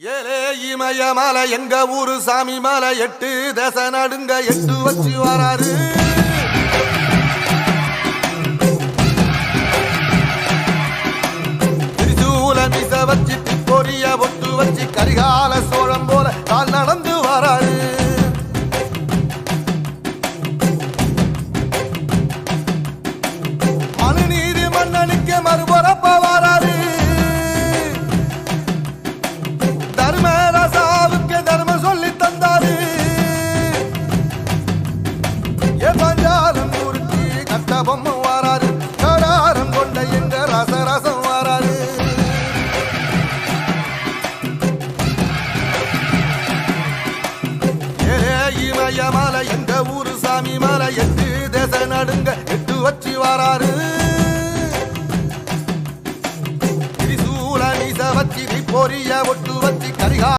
ஏலே இமய மலை எங்க ஊரு சாமி மலை எட்டு தச நடுங்க எட்டு வச்சு வராரு. திரிசூல மிச வச்சு பொரிய ஒட்டு வச்சு கரிகால சோழம் போல கால் நடந்து வராரு. மனுநீதி கட்ட பொம்மை வாராரு கடாரம் கொண்ட எங்க ரசரசம் வாராரு ஏலே இமய மலை எங்க ஊரு சாமி மலை எட்டு தேச நடுங்க எட்டு வச்சு வாராரு திரிசூல நீச வச்சு பொரிய ஒட்டு வச்சு கரிகா